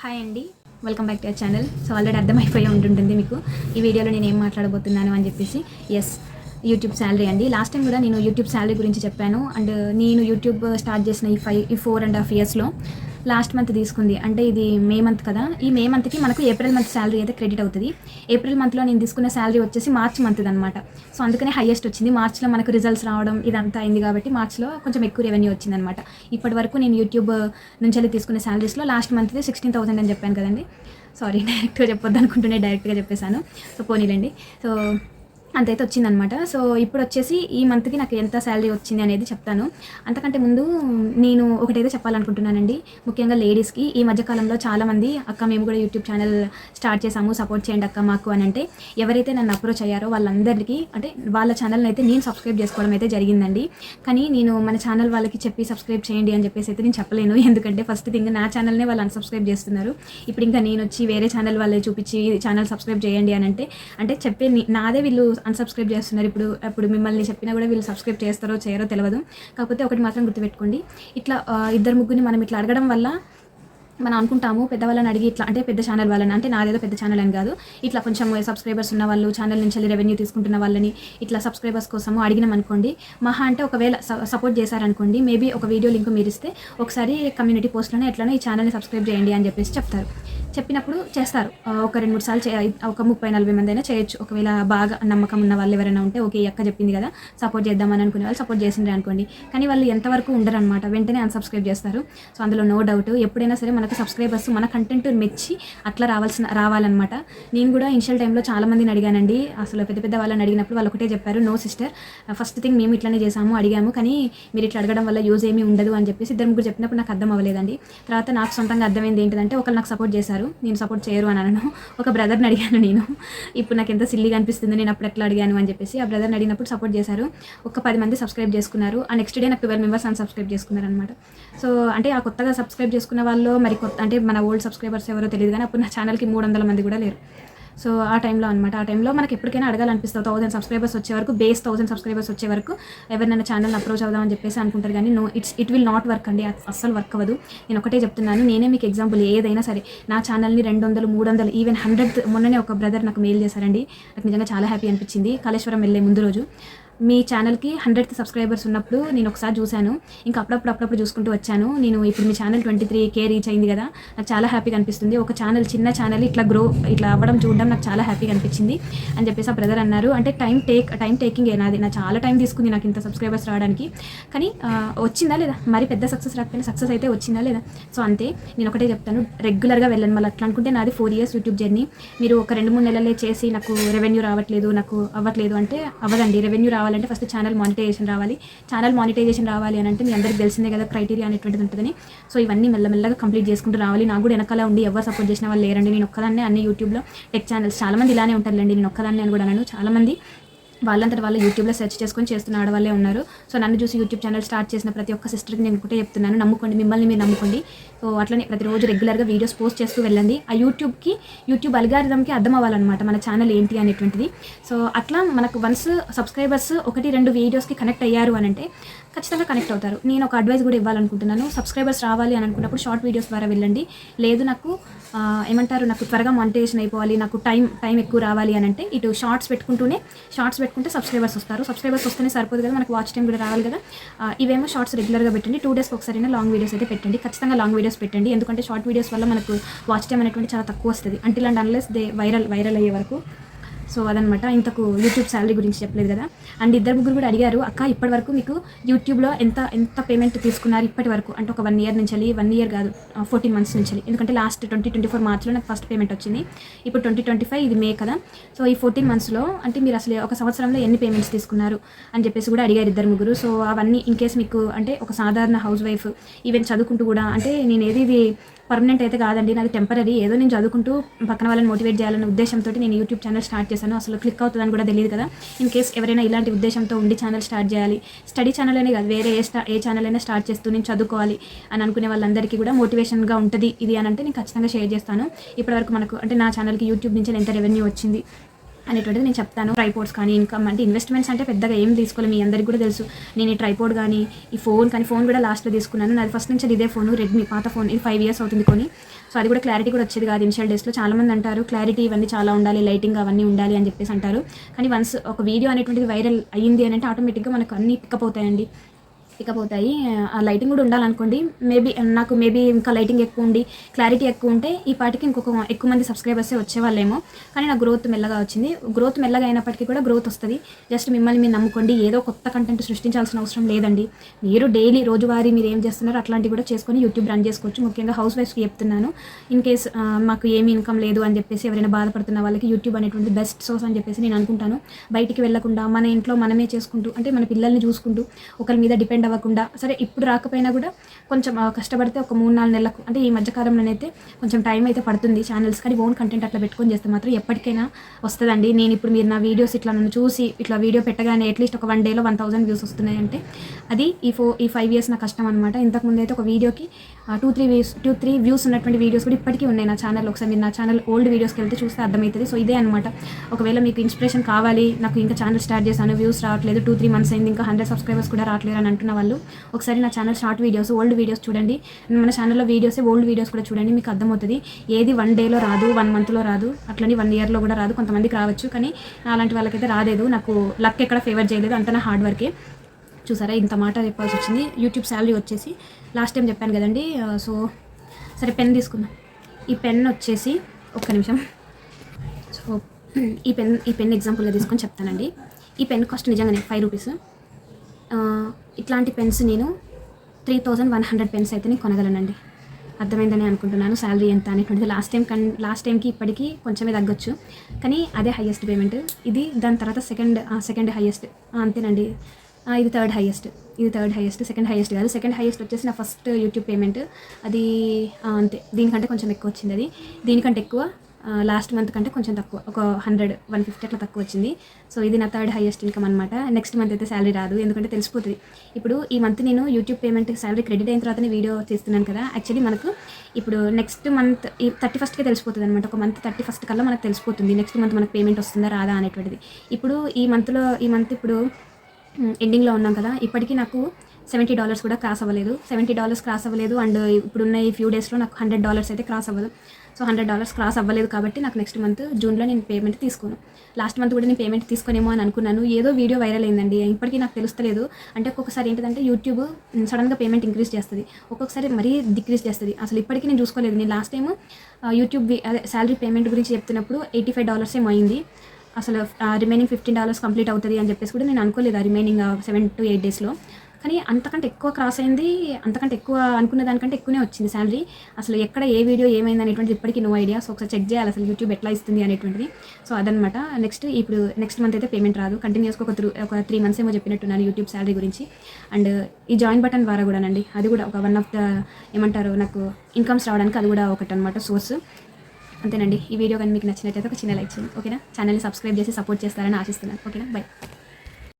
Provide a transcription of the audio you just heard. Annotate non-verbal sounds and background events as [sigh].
Hi అండి. Welcome back to our channel so already అర్థమైపోయి ఉంటుంటుంది మీకు. ఈ వీడియోలో నేను ఏం మాట్లాడబోతున్నాను అని చెప్పేసి ఎస్ యూట్యూబ్ శాలరీ అండి. లాస్ట్ టైం కూడా నేను యూట్యూబ్ శాలరీ గురించి చెప్పాను. అండ్ నేను యూట్యూబ్ స్టార్ట్ చేసిన ఈ ఫైవ్ ఈ ఫోర్ అండ్ హాఫ్ ఇయర్స్లో లాస్ట్ మంత్ తీసుకుంది. అంటే ఇది మే మంత్ కదా. ఈ మే మంత్కి మనకు ఏప్రిల్ మంత్ శాలరీ అయితే క్రెడిట్ అవుతుంది. ఏప్రిల్ మంత్లో నేను తీసుకున్న శాలరీ వచ్చేసి మార్చ్ మంత్ అనమాట సో అందుకనే హైయెస్ట్ వచ్చింది. మార్చ్లో మనకు రిజల్ట్స్ రావడం ఇదంతా అయింది కాబట్టి మార్చ్లో కొంచెం ఎక్కువ రెవెన్యూ వచ్చిందనమాట ఇప్పటి వరకు నేను యూట్యూబ్ నుంచి వెళ్ళి తీసుకునే శాలరీస్లో లాస్ట్ మంత్ది సిక్స్టీన్ థౌసండ్ అని చెప్పాను కదండి. సారీ [laughs] డైరెక్ట్గా చెప్పొద్దు అనుకుంటున్నాను డైరెక్ట్గా చెప్పేశాను. సో పోనీలండి. సో అంతైతే వచ్చిందనమాట. సో ఇప్పుడు వచ్చేసి ఈ మంత్కి నాకు ఎంత శాలరీ వచ్చింది అనేది చెప్తాను. అంతకంటే ముందు నేను ఒకటైతే చెప్పాలనుకుంటున్నానండి. ముఖ్యంగా లేడీస్కి ఈ మధ్యకాలంలో చాలామంది అక్క మేము కూడా యూట్యూబ్ ఛానల్ స్టార్ట్ చేసాము సపోర్ట్ చేయండి అక్క మాకు అని అంటే ఎవరైతే నన్ను అప్రోచ్ అయ్యారో వాళ్ళందరికీ అంటే వాళ్ళ ఛానల్ని అయితే నేను సబ్స్క్రైబ్ చేసుకోవడం అయితే జరిగిందండి. కానీ నేను మన ఛానల్ వాళ్ళకి చెప్పి సబ్స్క్రైబ్ చేయండి అని చెప్పేసి అయితే నేను చెప్పలేను. [laughs] ఎందుకంటే ఫస్ట్ థింగ్ నా ఛానల్నే వాళ్ళు అన్సబ్స్క్రైబ్ చేస్తున్నారు. ఇప్పుడు ఇంకా నేను వచ్చి వేరే ఛానల్ వాళ్ళే చూపించి ఛానల్ సబ్స్క్రైబ్ చేయండి అని అంటే అంటే చెప్పే నాదే వీళ్ళు అన్సబ్స్క్రైబ్ చేస్తున్నారు. ఇప్పుడు ఇప్పుడు మిమ్మల్ని చెప్పినా కూడా వీళ్ళు సబ్స్క్రైబ్ చేస్తారో చేయరో తెలియదు కాకపోతే ఒకటి మాత్రం గుర్తుపెట్టుకోండి. ఇట్లా ఇద్దరు ముగ్గురిని మనం ఇట్లా అడగడం వల్ల మనం అనుకుంటాము పెద్దవాళ్ళని అడిగి ఇట్లా అంటే పెద్ద ఛానల్ వాళ్ళని అంటే నాదేదో పెద్ద ఛానల్ అని కాదు. ఇట్లా కొంచెం సబ్స్క్రైబర్స్ ఉన్న వాళ్ళు ఛానల్ నుంచి వెళ్ళి రెవెన్యూ తీసుకుంటున్న వాళ్ళని ఇట్లా సబ్స్క్రైబర్స్ కోసము అడిగినాం అనుకోండి. మహా అంటే ఒకవేళ సపోర్ట్ చేశారనుకోండి మేబీ ఒక వీడియో లింక్ మీరు ఇస్తే ఒకసారి కమ్యూనిటీ పోస్ట్లోనే ఎట్లనో ఈ ఛానల్ని సబ్స్క్రైబ్ చేయండి అని చెప్పేసి చెప్తారు. చెప్పినప్పుడు చేస్తారు. ఒక రెండు మూడు సార్లు చే ఒక ముప్పై నలభై మంది అయినా చేయొచ్చు. ఒకవేళ బాగా నమ్మకం ఉన్న వాళ్ళు ఎవరైనా ఉంటే ఓకే ఈ అక్క చెప్పింది కదా సపోర్ట్ చేద్దామని అనుకునే వాళ్ళు సపోర్ట్ చేసిండ్రే అనుకోండి. కానీ వాళ్ళు ఎంతవరకు ఉండరు అనమాట వెంటనే అన్సబ్స్క్రైబ్ చేస్తారు. సో అందులో నో డౌట్ ఎప్పుడైనా సరే మనకు సబ్స్క్రైబర్స్ మన కంటెంట్ మెచ్చి అట్లా రావాల్సిన రావాలన్నమాట. నేను కూడా ఇనిషియల్ టైంలో చాలా మందిని అడిగానండి. అసలు పెద్ద పెద్ద వాళ్ళని అడిగినప్పుడు వాళ్ళు ఒకటే చెప్పారు నో సిస్టర్ ఫస్ట్ థింగ్ మేము ఇట్లానే చేసాము అడిగాము. కానీ మీరు ఇట్లా అడగడం వల్ల యూజ్ ఏమీ ఉండదు అని చెప్పేసి ఇద్దరు ముగ్గురు చెప్పినప్పుడు నాకు అర్థం అవ్వలేదండి. తర్వాత నాకు సొంతంగా అర్థమైంది ఏంటంటే ఒకళ్ళు నాకు సపోర్ట్ చేశారు. నేను సపోర్ట్ చేయరు అని అనను. ఒక బ్రదర్ని అడిగాను నేను. ఇప్పుడు నాకు ఎంత సిల్లీగా అనిపిస్తుంది నేను అప్పుడు ఎట్లా అడిగాను అని చెప్పేసి ఆ బ్రదర్ని అడిగినప్పుడు సపోర్ట్ చేశారు. ఒక పది మంది సబ్స్క్రైబ్ చేసుకున్నారు. ఆ నెక్స్ట్ డే నాకు ట్వెల్వ్ మెంబర్స్ అని సబ్స్క్రైబ్ చేసుకున్నారు అనమాట సో అంటే ఆ కొత్తగా సబ్స్క్రైబ్ చేసుకున్న వాళ్ళు మరి కొత్త అంటే మన ఓల్డ్ సబ్స్క్రైబర్స్ ఎవరో తెలియదు కానీ అప్పుడు నా ఛానల్కి మూడు వందల మంది కూడా లేరు. సో ఆ టైంలో అనమాట ఆ టైంలో మనకి ఎప్పటికైనా అడగాలనిపిస్తుంది. థౌసండ్ సబ్స్క్రైబర్స్ వచ్చే వరకు బేస్ థౌసండ్ సబ్స్క్రైబర్స్ వచ్చే వరకు ఎవరినైనా ఛానల్ అప్రోచ్ అవుదామని చెప్పేసి అనుకుంటారు. కానీ no it's it will not work అండి. అస్సలు వర్క్ అవ్వదు. నేను ఒకటే చెప్తున్నాను. నేనే మీకు ఎగ్జాంపుల్ ఏదైనా సరే నా ఛానల్ని రెండు వందలు మూడు వందలు ఈవెన్ హండ్రెడ్ మొన్ననే ఒక బ్రదర్ నాకు మెయిల్ చేశారండి. నాకు నిజంగా చాలా హ్యాపీ అనిపించింది. కాళేశ్వరం వెళ్ళే ముందు రోజు. మీ ఛానల్కి హండ్రెడ్ సబ్స్క్రైబర్స్ ఉన్నప్పుడు నేను ఒకసారి చూశాను. ఇంకా అప్పుడప్పుడు అప్పుడప్పుడు చూసుకుంటూ వచ్చాను. నేను ఇప్పుడు మీ channel twenty three K reach అయింది కదా. నాకు చాలా హ్యాపీగా అనిపిస్తుంది. ఒక ఛానల్ చిన్న ఛానల్ ఇట్లా గ్రో ఇట్లా అవ్వడం చూడడం నాకు చాలా హ్యాపీగా అనిపించింది. అని చెప్పేసి ఆ బ్రదర్ అన్నారు. అంటే టైం టేక్ టైం టేకింగ్ ఏనాది నా చాలా టైం తీసుకుంది నాకు ఇంత సబ్స్క్రైబర్స్ రావడానికి. కానీ వచ్చిందా లేదా? మరి పెద్ద సక్సెస్ రాకపోయినా సక్సెస్ అయితే వచ్చిందా లేదా? సో అంతే. నేను ఒకటే చెప్తాను. రెగ్యులర్గా వెళ్ళను. మళ్ళీ అట్లా అనుకుంటే నాది ఫోర్ ఇయర్స్ యూట్యూబ్ జర్నీ మీరు ఒక రెండు మూడు నెలలే చేసి నాకు రెవెన్యూ రావట్లేదు నాకు అవ్వట్లేదు అంటే అవ్వదండి. రెవెన్యూ రావాలంటే ఫస్ట్ ఛానల్ మానిటైజేషన్ రావాలి. ఛానల్ మానిటైజేషన్ రావాలి అని అంటే మీ అందరికి తెలిసిందే కదా క్రైటీరియా అనేటువంటిది ఉంటుందని. సో ఇవన్నీ మెల్లమెల్లగా కంప్లీట్ చేసుకుంటూ రావాలి. నాకు కూడా వెనకాల ఉండి ఎవరు సపోర్ట్ చేసిన వాళ్ళు లేరండి. నేను ఒక్కదాన్నే అన్ని యూట్యూబ్లో టెక్ ఛానల్స్ చాలా మంది ఇలానే ఉంటారులేండి. నేను ఒక్కదాన్ని అని కూడా అన్నాను చాలామంది వాళ్ళంతటి వాళ్ళు యూట్యూబ్లో సెర్చ్ చేసుకొని చేస్తున్న ఆడవాళ్ళే ఉన్నారు. సో నన్ను చూసి యూట్యూబ్ ఛానల్ స్టార్ట్ చేసిన ప్రతి ఒక్క సిస్టర్కి నేను ఒకటే చెప్తున్నాను. నమ్ముకోండి మిమ్మల్ని మీరు నమ్ముకోండి. సో అట్లనే ప్రతిరోజు రెగ్యులర్గా వీడియోస్ పోస్ట్ చేస్తూ వెళ్ళండి. ఆ యూట్యూబ్కి యూట్యూబ్ అల్గారిథంకి అర్థం అవ్వాలన్నమాట మన ఛానల్ ఏంటి అనేటువంటిది. సో అట్లా మనకు వన్స్ సబ్స్క్రైబర్స్ ఒకటి రెండు వీడియోస్కి కనెక్ట్ అయ్యారు అని అంటే ఖచ్చితంగా కనెక్ట్ అవుతారు. నేను ఒక అడ్వైస్ కూడా ఇవ్వాలనుకుంటున్నాను. సబ్స్క్రైబర్స్ రావాలి అని అనుకున్నప్పుడు షార్ట్ వీడియోస్ ద్వారా వెళ్ళండి. లేదు నాకు ఏమంటారు నాకు త్వరగా మానిటైజేషన్ అయిపోవాలి నాకు టైం టైం ఎక్కువ రావాలి అని అంటే ఇటు షార్ట్స్ పెట్టుకుంటూనే షార్ట్స్ పెట్టుకుంటే సబ్స్క్రైబర్స్ వస్తారు. సబ్స్క్రైబర్స్ వస్తేనే సరిపోదు కదా మనకు వాచ్ టైం కూడా రావాలి కదా. ఇవేమో షార్ట్స్ రెగ్యులర్గా పెట్టండి. టూ డేస్కి ఒకసారి లాంగ్ వీడియోస్ అయితే పెట్టండి. ఖచ్చితంగా లాంగ్ వీడియోస్ పెట్టండి. ఎందుకంటే షార్ట్ వీడియోస్ వల్ల మనకు వాచ్ టైం అనేటువంటి చాలా తక్కువ వస్తుంది. Until and unless they viral viral అయ్యే వరకు. సో అదనమాట. ఇంతకు యూట్యూబ్ శాలరీ గురించి చెప్పలేదు కదా. అండ్ ఇద్దరు ముగ్గురు కూడా అడిగారు అక్క ఇప్పటి వరకు మీకు యూట్యూబ్లో ఎంత ఎంత పేమెంట్ తీసుకున్నారు ఇప్పటి వరకు అంటే ఒక వన్ ఇయర్ నుంచి వన్ ఇయర్ కాదు ఫోర్టీన్ మంత్స్ నుంచి ఎందుకంటే లాస్ట్ ట్వంటీ ట్వంటీ ఫోర్ మార్చ్లో నాకు ఫస్ట్ పేమెంట్ వచ్చింది. ఇప్పుడు ట్వంటీ ట్వంటీ ఫైవ్ ఇది మే కదా. సో ఈ ఫోర్టీన్ మంత్స్లో అంటే మీరు అసలు ఒక సంవత్సరంలో ఎన్ని పేమెంట్స్ తీసుకున్నారు? అని చెప్పేసి కూడా అడిగారు ఇద్దరు ముగ్గురు. సో అవన్నీ ఇన్ కేస్ మీకు అంటే ఒక సాధారణ హౌస్ వైఫ్ ఈవెన్ చదువుకుంటూ కూడా అంటే నేను ఏది ఇది పర్మనెంట్ అయితే కాదండి నాది టెంపరీ ఏదో నేను చదువుకుంటూ పక్కన వాళ్ళని మోటివేట్ చేయాలనే ఉద్దేశంతో నేను యూట్యూబ్ ఛానల్ స్టార్ట్ చేశాను అసలు క్లిక్ అవుతుందని కూడా తెలియదు కదా. ఇన్ కేస్ ఎవరైనా ఇలాంటి ఉద్దేశంతో ఉండి ఛానల్ స్టార్ట్ చేయాలి. స్టడీ ఛానల్ అనే కాదు వేరే ఏ స్టా ఏ ఛానల్ అయినా స్టార్ట్ చేస్తూ నేను చదువుకోవాలి అని అనుకునే వాళ్ళందరికీ కూడా మోటివేషన్గా ఉంటుంది. ఇది అని అంటే నేను ఖచ్చితంగా షేర్ చేస్తాను. ఇప్పటివరకు మనకు అంటే నా ఛానల్కి యూట్యూబ్ నుంచి ఎంత రెవెన్యూ వచ్చింది? అనేటువంటిది నేను చెప్తాను. ట్రైపోర్ట్స్ కానీ ఇన్కమ్ అంటే ఇన్వెస్ట్మెంట్స్ అంటే పెద్దగా ఏం తీసుకోలేదు మీ అందరికీ కూడా తెలుసు. నేను ఈ ట్రైపోర్డ్ కానీ ఈ ఫోన్ కానీ ఫోన్ కూడా లాస్ట్లో తీసుకున్నాను. నాది ఫస్ట్ నుంచి ఇదే ఫోన్ రెడ్మీ పాత ఫోన్ ఇది ఫైవ్ ఇయర్స్ అవుతుంది కొని. సో అది కూడా క్లారిటీ కూడా వచ్చేది కాదు ఇనిషియల్ డేస్లో చాలామంది అంటారు క్లారిటీ ఇవన్నీ చాలా ఉండాలి లైటింగ్ అవన్నీ ఉండాలి అని చెప్పేసి అంటారు. కానీ వన్స్ ఒక వీడియో అనేటువంటిది వైరల్ అయ్యింది అని అంటే ఆటోమేటిక్గా మనకు అన్నీ పికప్ అవుతాయండి. పికప్ అవుతాయి ఆ లైటింగ్ కూడా ఉండాలనుకోండి. మేబీ నాకు మేబీ ఇంకా లైటింగ్ ఎక్కువ ఉండి క్లారిటీ ఎక్కువ ఉంటే ఈ పాటికి ఇంకొక ఎక్కువ మంది సబ్స్క్రైబర్స్ వచ్చేవాళ్ళేమో. కానీ నా గ్రోత్ మెల్లగా వచ్చింది. గ్రోత్ మెల్లగా అయినప్పటికీ కూడా గ్రోత్ వస్తుంది. జస్ట్ మిమ్మల్ని మీరు నమ్ముకోండి. ఏదో కొత్త కంటెంట్ సృష్టించాల్సిన అవసరం లేదండి. మీరు డైలీ రోజువారీ మీరు ఏం చేస్తున్నారో అట్లాంటివి కూడా చేసుకొని యూట్యూబ్ రన్ చేసుకోవచ్చు. ముఖ్యంగా హౌస్ వైఫ్స్కి చెప్తున్నాను. ఇన్ కేస్ మాకు ఏమి ఇన్కమ్ లేదు అని చెప్పేసి ఎవరైనా బాధపడుతున్న వాళ్ళకి యూట్యూబ్ అనేటువంటి బెస్ట్ సోర్స్ అని చెప్పేసి నేను అనుకుంటాను. బయటికి వెళ్ళకుండా మన ఇంట్లో మనమే చేసుకుంటూ అంటే మన పిల్లల్ని చూసుకుంటూ ఒకరి మీద డిపెండ్ అవ్వకుండా సరే ఇప్పుడు రాకపోయినా కూడా కొంచెం కష్టపడితే ఒక మూడు నాలుగు నెలలకు అంటే ఈ మధ్యకాలంలోనైతే కొంచెం టైం అయితే పడుతుంది ఛానల్స్ కానీ ఓన్ కంటెంట్ అట్లా పెట్టుకొని చేస్తే మాత్రం ఎప్పటికైనా వస్తుందండి. నేను ఇప్పుడు మీరు నా వీడియోస్ ఇట్లా నన్ను చూసి ఇట్లా వీడియో పెట్టగానే అట్లీస్ట్ ఒక వన్ డేలో వన్ థౌసండ్ వ్యూస్ వస్తున్నాయంటే అది ఈ ఫో ఈ ఫైవ్ ఇయర్స్ నా కష్టం అనమాట ఇంతకుముందు అయితే ఒక వీడియోకి two three views two three views ఉన్నటువంటి వీడియోస్ కూడా ఇప్పటికీ ఉన్నాయి నా ఛానల్ ఒకసారి మీరు నా ఛానల్ ఓల్డ్ వీడియోస్కి వెళ్తే చూస్తే అర్థమవుతుంది. సో ఇదే అనమాట ఒకవేళ మీకు ఇన్స్పిరేషన్ కావాలి నాకు ఇంకా ఛానల్ స్టార్ట్ చేశాను వ్యూస్ రావట్లేదు టూ త్రీ మంత్స్ అయింది ఇంకా హండ్రెడ్ సబ్స్క్రైబర్స్ కూడా రావట్లేదు అని అంటున్న వాళ్ళు. ఒకసారి నా channel short videos old videos చూడండి. మన ఛానల్లో వీడియోసే ఓల్డ్ వీడియోస్ కూడా చూడండి మీకు అర్థమవుతుంది. ఏది వన్ డేలో రాదు వన్ మంత్లో రాదు అట్లని వన్ ఇయర్లో కూడా రాదు కొంతమందికి రావచ్చు. కానీ అలాంటి వాళ్ళకైతే రాలేదు. నాకు లక్ ఎక్కడ ఫేవర్ చేయలేదు అంత నా హార్డ్ వర్కే చూసారా? ఇంత మాట చెప్పాల్సి వచ్చింది. యూట్యూబ్ శాలరీ వచ్చేసి లాస్ట్ టైం చెప్పాను కదండి సో సరే పెన్ తీసుకుందాం. ఈ పెన్ వచ్చేసి ఒక్క నిమిషం. సో ఈ పెన్ ఈ పెన్ ఎగ్జాంపుల్గా తీసుకొని చెప్తానండి. ఈ పెన్ కాస్ట్ నిజంగానే ఫైవ్ రూపీస్ ఇట్లాంటి పెన్స్ నేను three thousand one hundred pens అయితే నేను కొనగలనండి. అర్థమైందని అనుకుంటున్నాను శాలరీ ఎంత అనేటువంటిది లాస్ట్ టైం కన్ లాస్ట్ టైంకి ఇప్పటికీ కొంచెమే తగ్గొచ్చు. కానీ అదే హైయెస్ట్ పేమెంట్ ఇది దాని తర్వాత సెకండ్ సెకండ్ హైయెస్ట్ అంతేనండి. ఇది థర్డ్ హైయెస్ట్ ఇది థర్డ్ హైయెస్ట్ సెకండ్ హైయెస్ట్ కాదు. సెకండ్ హైయెస్ట్ వచ్చేసి నా ఫస్ట్ యూట్యూబ్ పేమెంట్ అది అంతే. దీనికంటే కొంచెం ఎక్కువ వచ్చింది అది. దీనికంటే ఎక్కువ లాస్ట్ మంత్ కంటే కొంచెం తక్కువ ఒక హండ్రెడ్ వన్ ఫిఫ్టీ అట్లా తక్కువ వచ్చింది. సో ఇది నా థర్డ్ హైయెస్ట్ ఇన్కమ్ అనమాట నెక్స్ట్ మంత్ అయితే శాలరీ రాదు ఎందుకంటే తెలిసిపోతుంది. ఇప్పుడు ఈ మంత్ నేను యూట్యూబ్ పేమెంట్ శాలరీ క్రెడిట్ అయిన తర్వాత వీడియో చేస్తున్నాను కదా. యాక్చువల్లీ మనకు ఇప్పుడు నెక్స్ట్ మంత్ ఈ థర్టీ ఫస్ట్కే తెలిసిపోతుంది అనమాట ఒక మంత్ థర్టీ ఫస్ట్ కల్లా మనకు తెలిసిపోతుంది. నెక్స్ట్ మంత్ మనకు పేమెంట్ వస్తుందా రాదా అనేటువంటిది. ఇప్పుడు ఈ మంత్లో ఈ మంత్ ఇప్పుడు ఎండింగ్లో ఉన్నాం కదా. ఇప్పటికీ నాకు సెవెంటీ డాలర్స్ కూడా క్రాస్ అవ్వలేదు. సెవెంటీ డాలర్స్ క్రాస్ అవ్వలేదు. అండ్ ఇప్పుడున్న ఈ ఫ్యూ డేస్లో నాకు హండ్రెడ్ డాలర్స్ అయితే క్రాస్ అవ్వదు. సో హండ్రెడ్ డాలర్స్ క్రాస్ అవ్వలేదు కాబట్టి నాకు నెక్స్ట్ మంత్ జూన్లో నేను పేమెంట్ తీసుకోను లాస్ట్ మంత్ కూడా నేను పేమెంట్ తీసుకోనేమో అని అనుకున్నాను. ఏదో వీడియో వైరల్ అయిందండి. ఇప్పటికీ నాకు తెలుస్తలేదు. అంటే ఒక్కొక్కసారి ఏంటంటే యూట్యూబ్ సడన్గా పేమెంట్ ఇంక్రీజ్ చేస్తుంది. ఒక్కొక్కసారి మరీ డిక్రీజ్ చేస్తుంది. అసలు ఇప్పటికీ నేను చూసుకోలేదు. నేను లాస్ట్ టైం యూట్యూబ్ అదే శాలరీ పేమెంట్ గురించి చెప్తున్నప్పుడు ఎయిటీ ఫైవ్ డాలర్స్ ఏమో అయింది. అసలు రిమైనింగ్ ఫిఫ్టీన్ డాలర్స్ కంప్లీట్ అవుతుంది అని చెప్పేసి కూడా నేను అనుకోలేదు. ఆ రిమైనింగ్ సెవెన్ టు ఎయిట్ డేస్లో. కానీ అంతకంటే ఎక్కువ క్రాస్ అయింది అంతకంటే ఎక్కువ అనుకున్న దానికంటే ఎక్కువనే వచ్చింది శాలరీ అసలు ఎక్కడ ఏ వీడియో ఏమైంది అనేటువంటిది ఇప్పటికీ నో ఐడియా సో ఒకసారి చెక్ చేయాలి అసలు యూట్యూబ్ ఎట్లా ఇస్తుంది అనేటువంటిది. సో అదనమాట నెక్స్ట్ ఇప్పుడు నెక్స్ట్ మంత్ అయితే పేమెంట్ రాదు. కంటిన్యూస్గా ఒక త్రూ ఒక త్రీ మంత్స్ ఏమో చెప్పినట్టున్నాను యూట్యూబ్ శాలరీ గురించి. అండ్ ఈ జాయిన్ బటన్ ద్వారా కూడానండి. అది కూడా ఒక వన్ ఆఫ్ ద ఏమంటారు నాకు ఇన్కమ్స్ రావడానికి అది కూడా ఒకటి అనమాట సోర్స్ అంతేనండి. ఈ వీడియో కానీ మీకు నచ్చినట్లయితే ఒక చిన్న లైక్ చేయండి. ఓకేనా? ఛానల్ని సబ్స్క్రైబ్ చేసి సపోర్ట్ చేస్తారని ఆశిస్తున్నాను. ఓకేనా? బై